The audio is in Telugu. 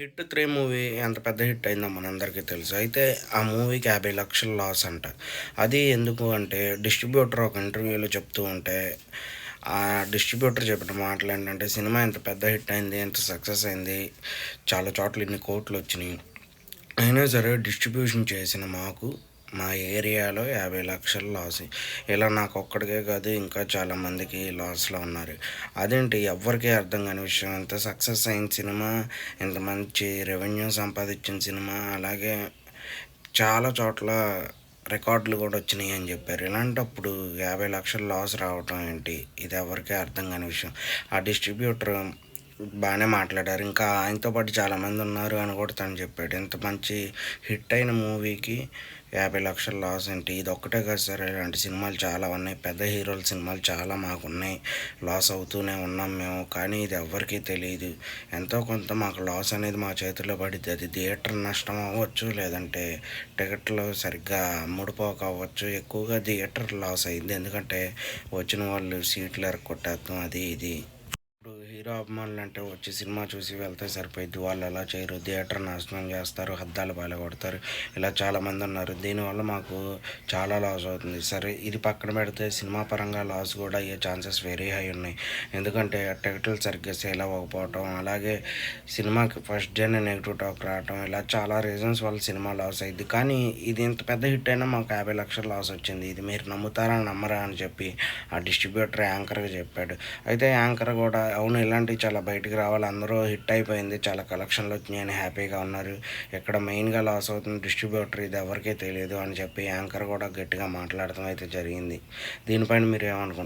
హిట్ త్రీ మూవీ ఎంత పెద్ద హిట్ అయిందో మనందరికీ తెలుసు. అయితే ఆ మూవీకి యాభై లక్షల లాస్ అంట. అది ఎందుకు అంటే డిస్ట్రిబ్యూటర్ ఒక ఇంటర్వ్యూలో చెప్తూ ఉంటే ఆ డిస్ట్రిబ్యూటర్ చెప్పిన మాటలు ఏంటంటే సినిమా ఎంత పెద్ద హిట్ అయింది ఎంత సక్సెస్ అయింది చాలా చోట్ల ఇన్ని కోట్లు వచ్చినాయి. అయినా సరే డిస్ట్రిబ్యూషన్ చేసిన మాకు మా ఏరియాలో యాభై లక్షలు లాస్. ఇలా నాకు ఒక్కడికే కాదు ఇంకా చాలామందికి లాస్లో ఉన్నారు. అదేంటి? ఎవరికీ అర్థం కాని విషయం. ఎంత సక్సెస్ అయిన సినిమా ఎంత మంచి రెవెన్యూ సంపాదించిన సినిమా అలాగే చాలా చోట్ల రికార్డులు కూడా వచ్చినాయి అని చెప్పారు. ఇలాంటప్పుడు యాభై లక్షల లాస్ రావటం ఏంటి? ఇది ఎవరికీ అర్థం కాని విషయం. ఆ డిస్ట్రిబ్యూటర్ బాగానే మాట్లాడారు. ఇంకా ఆయనతో పాటు చాలామంది ఉన్నారు అని కూడా తను చెప్పాడు. ఇంత మంచి హిట్ అయిన మూవీకి యాభై లక్షల లాస్ ఏంటి? ఇది ఒక్కటే కాదు సార్ ఇలాంటి సినిమాలు చాలా ఉన్నాయి. పెద్ద హీరోల సినిమాలు చాలా మాకు ఉన్నాయి. లాస్ అవుతూనే ఉన్నాం మేము కానీ ఇది ఎవ్వరికీ తెలియదు ఎంతో కొంత మాకు లాస్ అనేది మా చేతిలో పడింది అది థియేటర్ నష్టం అవ్వచ్చు లేదంటే టికెట్లు సరిగ్గా అమ్ముడుపోక అవ్వచ్చు. ఎక్కువగా థియేటర్ లాస్ అయింది. ఎందుకంటే వచ్చిన వాళ్ళు సీట్లు ఎరగొట్టేస్తాం అది ఇది. హీరో అభిమానులు అంటే వచ్చి సినిమా చూసి వెళ్తే సరిపోయింది వాళ్ళు అలా చేయరు? థియేటర్ నాశనం చేస్తారు హద్దాలు కొడతారు ఇలా చాలామంది ఉన్నారు. దీనివల్ల మాకు చాలా లాస్ అవుతుంది. సరే ఇది పక్కన పెడితే సినిమా పరంగా లాస్ కూడా అయ్యే ఛాన్సెస్ వెరీ హై ఉన్నాయి. ఎందుకంటే టికెట్లు సరిగ్గా సేల్ అవ్వకపోవటం అలాగే సినిమాకి ఫస్ట్ డేనే నెగిటివ్ టాక్ రావటం ఇలా చాలా రీజన్స్ వల్ల సినిమా లాస్ అయింది కానీ ఇది ఇంత పెద్ద హిట్ అయినా మాకు యాభై లక్షలు లాస్ వచ్చింది. ఇది మీరు నమ్ముతారా? నమ్మరా? అని చెప్పి ఆ డిస్ట్రిబ్యూటర్ యాంకర్గా చెప్పాడు. అయితే యాంకర్ కూడా అవును ఇలాంటివి చాలా బయటకు రావాలి. అందరూ హిట్ అయిపోయింది. చాలా కలెక్షన్లు వచ్చినాయని హ్యాపీగా ఉన్నారు. ఇక్కడ మెయిన్గా లాస్ అవుతుంది డిస్ట్రిబ్యూటర్ ఇది ఎవరికీ తెలియదు అని చెప్పి యాంకర్ కూడా గట్టిగా మాట్లాడటం అయితే జరిగింది. దీనిపైన మీరు ఏమనుకుంటున్నారు?